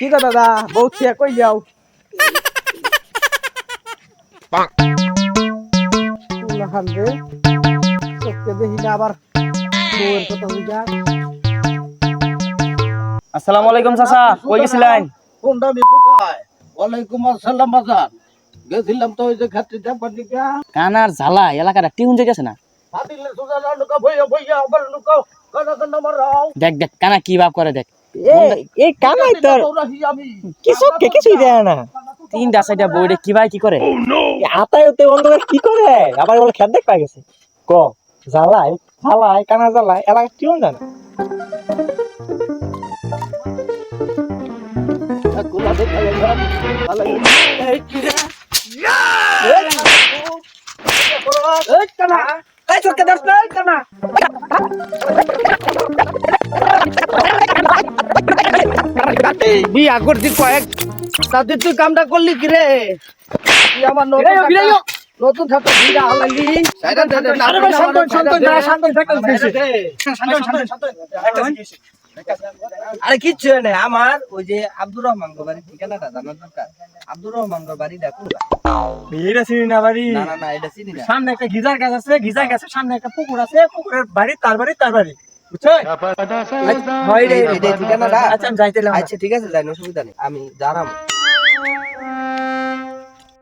কি গো দাদা? বউ ছিয়া কই যাও? আবার আসসালামু আলাইকুম চাচা। কই গেছিলেন? কোনটা মিশু খায় ওয়ালাইকুম আসসালাম বাজান গেছিলাম তো ওই যে খাত্রি দেখবার দিকে। কানার ঝালা এলাকাটা টিউন জেগেছে না? হাতিলে সুদা লুকা ভইয়া ভইয়া আবার লুকাও। কানা কানা মারাও দেখ দেখ কানা কি ভাব করে দেখ। এই কামাই তোর। আমি কিছু কিছুই দেয় না। তিনটা সাইডা বইরে কি ভাই কি করে? আতায়তে অন্ধকার কি করে? আবার বলে খেত দেখ পাই গেছে। ক জ্বালায় জ্বালায় কানা জ্বালায় এলাকা কেউ জানে? কি কানা। বিয়া করছি কয়েক। তাতে তুই কামটা করলি কি রে? তুই আমার নতুন একটা বিয়া হালালি আরে কিচ্ছু নেই আমার ওই যে আব্দুর রহমান গো বাড়ির ঠিকানাটা জানার দরকার। আব্দুর রহমান গো বাড়ি দেখো। এটা চিনি না বাড়ি। না না না এটা চিনি না। সামনে একটা গিজার গাছ আছে গিজার গাছের সামনে একটা পুকুর আছে পুকুরের বাড়ি তার বাড়ি তার বাড়ি। আচ্ছা আচ্ছা ঠিক আছে যাই অসুবিধা নেই আমি জানাম